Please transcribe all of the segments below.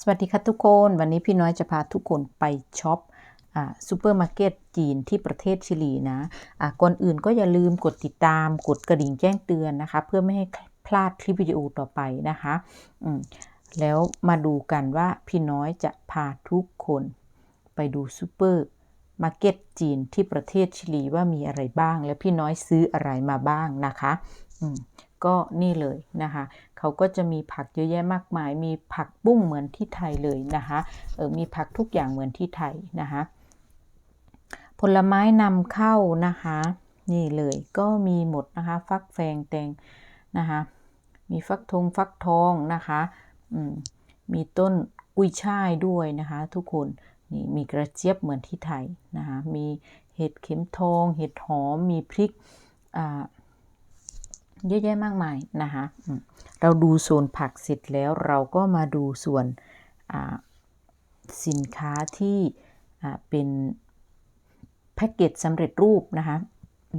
สวัสดีค่ะทุกคน วันนี้พี่น้อยจะพาทุกคนไปช็อปซูเปอร์มาร์เก็ตจีนที่ประเทศชิลีนะะก่อนอื่นก็อย่าลืมกดติดตามกดกระดิ่งแจ้งเตือนนะคะ เพื่อไม่ให้พลาดคลิปวิดีโอต่อไปนะคะแล้วมาดูกันว่าพี่น้อยจะพาทุกคนไปดูซูเปอร์มาร์เก็ตจีนที่ประเทศชิลีว่ามีอะไรบ้าง แล้วพี่น้อยซื้ออะไรมาบ้างนะคะ ก็นี่เลยนะคะ เขาก็จะมีผักเยอะแยะมากมาย มีผักบุ้งเหมือนที่ไทยเลยนะคะเออมีผักทุกอย่างเหมือนที่ไทยนะคะผลไม้นำเข้านะคะ นี่เลยก็มีหมดนะคะฟักแฟงแตงนะคะมีฟักทองฟักทองนะคะมีต้นกุ้ยช่ายด้วยนะคะทุกคนนี่มีกระเจี๊ยบเหมือนที่ไทยนะคะมีเห็ดเข็มทอง เห็ดหอมมีพริกอ่า เยอะแยะมากมายนะคะเราดูโซนผักเสร็จแล้วเราก็มาดูส่วนสินค้าที่เป็นแพ็กเกจสำเร็จรูปนะคะ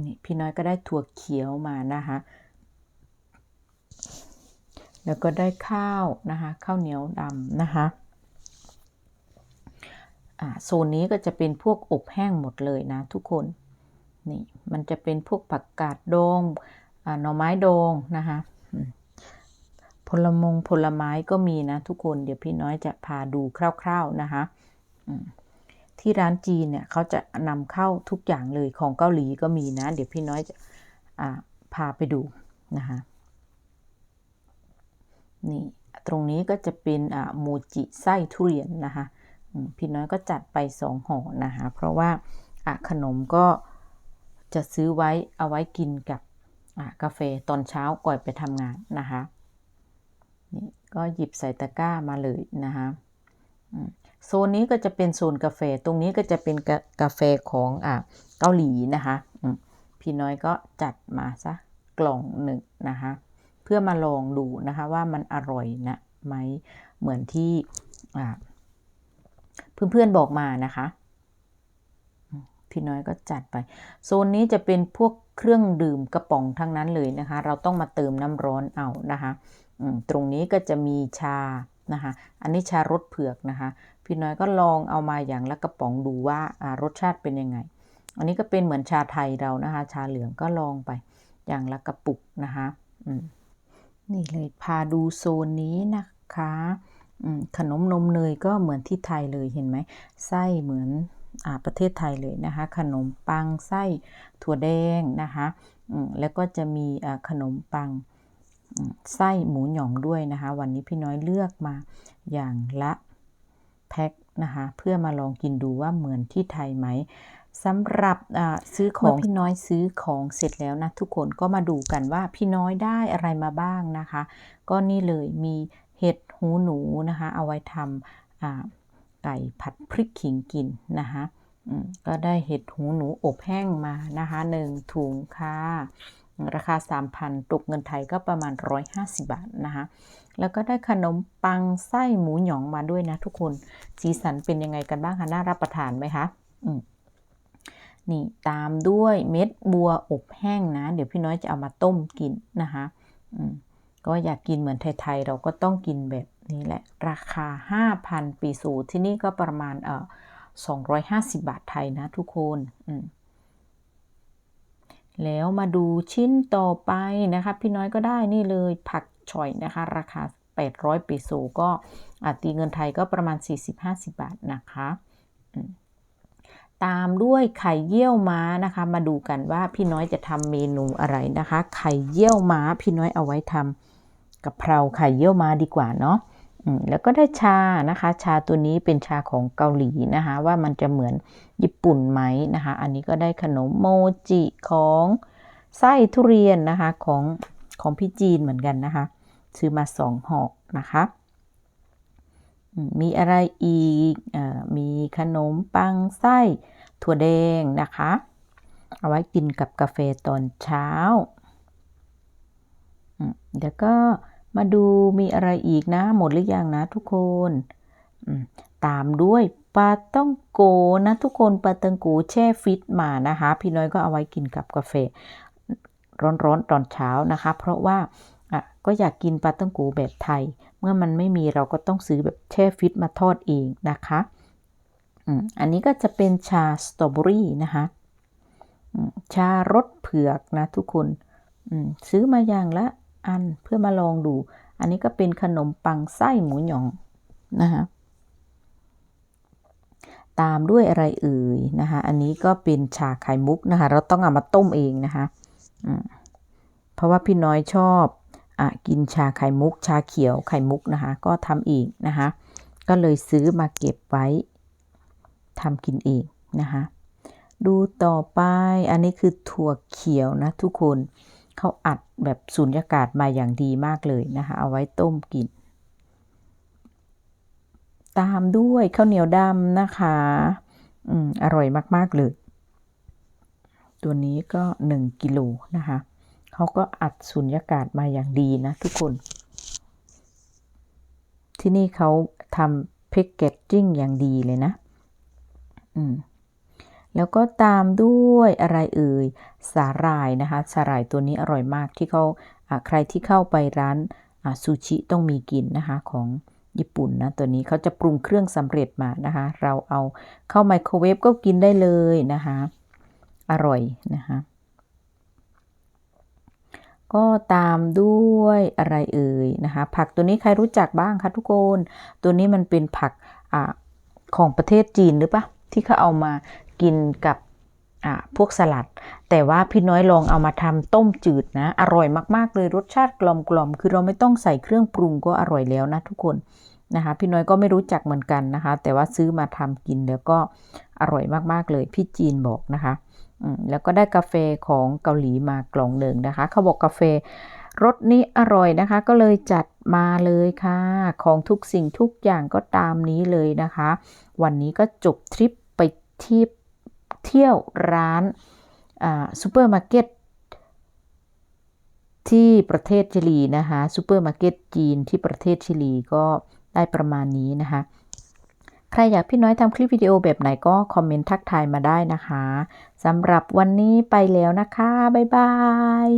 นี่พี่น้อยก็ได้ถั่วเขียวมานะคะแล้วก็ได้ข้าวนะคะข้าวเหนียวดำนะคะโซนนี้ก็จะเป็นพวกอบแห้งหมดเลยนะทุกคนนี่มันจะเป็นพวกผักกาดดอง หน่อไม้โดงนะคะผลมงผลไม้ก็มีนะทุกคนเดี๋ยวพี่น้อยจะพาดูคร่าว ๆนะคะที่ร้านจีนเนี่ยเขาจะนำเข้าทุกอย่างเลยของเกาหลีก็มีนะ เดี๋ยวพี่น้อยจะพาไปดูนะคะนี่ตรงนี้ก็จะเป็นโมจิไส้ทุเรียนนะคะพี่น้อยก็จัดไปสองห่อนะคะเพราะว่าขนมก็จะซื้อไว้เอาไว้กินกับ กาแฟตอนเช้าก่อนไปทำงานนะคะนี่ก็หยิบใส่ตะกร้ามาเลยนะคะโซนนี้ก็จะเป็นโซนกาแฟตรงนี้ก็จะเป็นกาแฟของอ่าเกาหลีนะคะพี่น้อยก็จัดมาซะกล่องหนึ่งนะคะเพื่อมาลองดูนะคะว่ามันอร่อยนะไหมเหมือนที่เพื่อนๆบอกมานะคะ พี่น้อยก็จัดไป โซนนี้จะเป็นพวกเครื่องดื่มกระป๋องทั้งนั้นเลยนะคะ เราต้องมาเติมน้ำร้อนเอานะคะตรงนี้ก็จะมีชานะคะ อันนี้ชารสเผือกนะคะ พี่น้อยก็ลองเอามาอย่างละกระป๋องดูว่ารสชาติเป็นยังไง อันนี้ก็เป็นเหมือนชาไทยเรานะคะ ชาเหลืองก็ลองไปอย่างละกระปุกนะคะนี่เลยพาดูโซนนี้นะคะขนมนมเนยก็เหมือนที่ไทยเลยเห็นไหมไส้เหมือน ประเทศไทยเลยนะคะ ขนมปังไส้ถั่วแดงนะคะแล้วก็จะมีขนมปังไส้หมูหยองด้วยนะคะ วันนี้พี่น้อยเลือกมาอย่างละแพ็คนะคะเพื่อมาลองกินดูว่าเหมือนที่ไทยไหมสำหรับซื้อของพี่น้อยซื้อของเสร็จแล้วนะทุกคนก็มาดูกันว่าพี่น้อยได้อะไรมาบ้างนะคะ ก็นี่เลยมีเห็ดหูหนูนะคะ เอาไว้ทำ ไก่ผัดพริกขิงกินนะคะก็ได้เห็ดหูหนูอบแห้งมานะคะหนึ่งถุงค่ะราคา 3,000ตกเงินไทยก็ประมาณ 150 บาทนะคะ แล้วก็ได้ขนมปังไส้หมูหยองมาด้วยนะทุกคน สีสันเป็นยังไงกันบ้างคะ น่ารับประทานไหมคะนี่ตามด้วยเม็ดบัวอบแห้งนะ เดี๋ยวพี่น้อยจะเอามาต้มกินนะคะก็อยากกินเหมือนไทย ๆ เราก็ต้องกินแบบ นี้แหละ ราคา 5,000 ปีสูที่นี่ก็ประมาณเออ250 บาทไทยนะทุกคนแล้วมาดูชิ้นต่อไปนะคะ พี่น้อยก็ได้นี่เลยผักฉ่อยนะคะ ราคา 800เปโซก็ตีเงินไทยก็ประมาณ 40-50 บาทนะคะตามด้วยไข่เยี่ยวม้านะคะ มาดูกันว่าพี่น้อยจะทำเมนูอะไรนะคะ ไข่เยี่ยวม้าพี่น้อยเอาไว้ทำกับเพราไข่เยี่ยวม้าดีกว่าเนาะ แล้วก็ได้ชานะคะ ชาตัวนี้เป็นชาของเกาหลีนะคะ ว่ามันจะเหมือนญี่ปุ่นไหมนะคะ อันนี้ก็ได้ขนมโมจิของไส้ทุเรียนนะคะของของพี่จีนเหมือนกันนะคะ ซื้อมาสองห่อนะคะ มีอะไรอีกอมีขนมปังไส้ถั่วแดงนะคะ เอาไว้กินกับกาแฟตอนเช้า แล้วก็ มาดูมีอะไรอีกนะ หมดหรือยังนะทุกคนตามด้วยปลาต้องโกนะ ทุกคนปลาตังโกแช่ฟิตมานะคะ พี่น้อยก็เอาไว้กินกับกาแฟ ร้อนๆตอนเช้านะคะ เพราะว่าอะก็อยากกินปลาต้องโกแบบไทย เมื่อมันไม่มีเราก็ต้องซื้อแบบแช่ฟิตมาทอดเองนะคะอันนี้ก็จะเป็นชาสตรอเบอรี่นะคะชารสเผือกนะทุกคนซื้อมาอย่างละ อันเพื่อมาลองดู อันนี้ก็เป็นขนมปังไส้หมูหยองนะคะตามด้วยอะไรเอ่ยนะคะ อันนี้ก็เป็นชาไข่มุกนะคะ เราต้องเอามาต้มเองนะคะเพราะว่าพี่น้อยชอบอกินชาไข่มุก ชาเขียวไข่มุกนะคะ ก็ทำเองนะคะ ก็เลยซื้อมาเก็บไว้ทำกินเองนะคะ ดูต่อไป อันนี้คือถั่วเขียวนะทุกคน เขาอัดแบบสูญญากาศมาอย่างดีมากเลยนะคะ เอาไว้ต้มกิน ตามด้วยข้าวเหนียวดำนะคะอืมอร่อยมาก ๆ เลย ตัวนี้ก็ 1 กิโลนะคะ เขาก็อัดสุญญากาศมาอย่างดีนะทุกคน ที่นี่เขาทำแพ็กเกจจิ้งอย่างดีเลยนะ อืม แล้วก็ตามด้วยอะไรเอ่ยสาหร่ายนะคะสาหร่ายตัวนี้อร่อยมากที่เขาใครที่เข้าไปร้านซูชิต้องมีกินนะคะของญี่ปุ่นนะตัวนี้เขาจะปรุงเครื่องสำเร็จมานะคะ เราเอาเข้าไมโครเวฟก็กินได้เลยนะคะ อร่อยนะคะ ก็ตามด้วยอะไรเอ่ยนะคะ ผักตัวนี้ใครรู้จักบ้างคะทุกคน ตัวนี้มันเป็นผักอของประเทศจีนหรือปะที่เขาเอามา กินกับพวกสลัด แต่ว่าพี่น้อยลองเอามาทำต้มจืดนะ อร่อยมากๆเลยรสชาติกลมๆคือเราไม่ต้องใส่เครื่องปรุงก็อร่อยแล้วนะทุกคนนะคะ พี่น้อยก็ไม่รู้จักเหมือนกันนะคะ แต่ว่าซื้อมาทำกินแล้วก็อร่อยมากๆเลยพี่จีนบอกนะคะแล้วก็ได้กาแฟของเกาหลีมากล่องหนึ่งนะคะ เขาบอกกาแฟรสนี้อร่อยนะคะ ก็เลยจัดมาเลยค่ะ ของทุกสิ่งทุกอย่างก็ตามนี้เลยนะคะ วันนี้ก็จบทริปไปที่ เที่ยวร้านซูเปอร์มาร์เก็ตที่ประเทศชิลีนะคะซูเปอร์มาร์เก็ตจีนที่ประเทศชิลีก็ได้ประมาณนี้นะคะ ใครอยากพี่น้อยทำคลิปวิดีโอแบบไหนก็คอมเมนต์ทักทายมาได้นะคะสำหรับวันนี้ไปแล้วนะคะ บ๊ายบาย